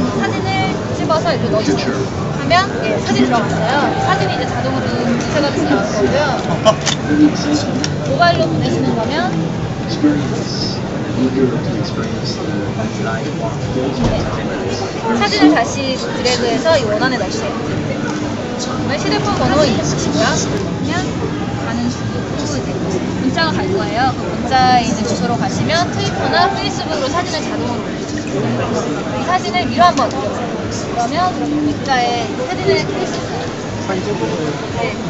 사진을 집어서 이렇게 넣어주세요. 하면 예, 사진 들어갔어요. 사진이 이제 자동으로 인쇄가 돼서 나올 거고요. 모바일로 보내시는 거면 네. 사진을 다시 드래그해서 이 원안에 넣으세요. 휴대폰 번호 입력하시고요. 그러면 가는 주소 이제 문자가 갈 거예요. 그 문자에 있는 주소로 가시면 트위터나 페이스북으로 사진을 자동으로. 이 사진을 위로 한번 올려주세요. 그러면 문자에 사진을 클릭해주세요. 네.